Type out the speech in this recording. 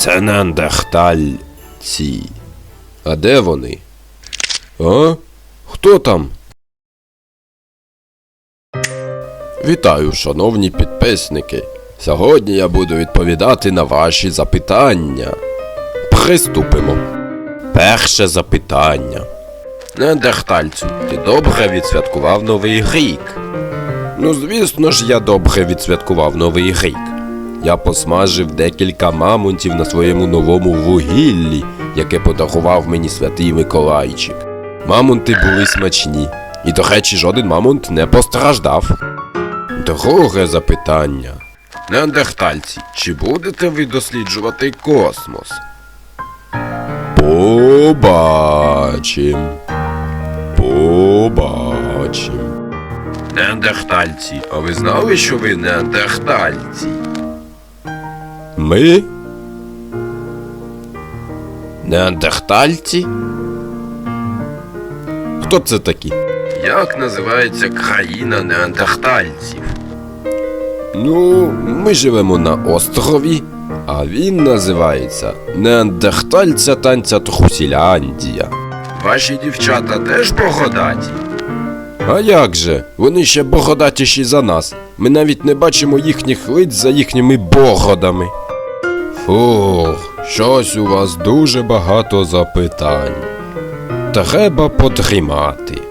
Це неандертальці. А де вони? А? Хто там? Вітаю, шановні підписники. Сьогодні я буду відповідати на ваші запитання. Приступимо. Перше запитання. Неандертальцю, ти добре відсвяткував Новий рік? Ну, звісно ж, я добре відсвяткував Новий рік. Я посмажив декілька мамонтів на своєму новому вугіллі, яке подарував мені святий Миколайчик. Мамонти були смачні, і, до речі, жоден мамонт не постраждав. Друге запитання. Неандертальці, чи будете ви досліджувати космос? Побачим. Побачим. Неандертальці, а ви знали, що ви неандертальці? Ми? Неандертальці? Хто це такі? Як називається країна неандертальців? Ну, ми живемо на острові, а він називається Неандертальця танця Трусіляндія. Ваші дівчата теж богодаті? А як же? Вони ще богодатіші за нас. Ми навіть не бачимо їхніх лиць за їхніми богодами. Фух, щось у вас дуже багато запитань. Треба подрімати.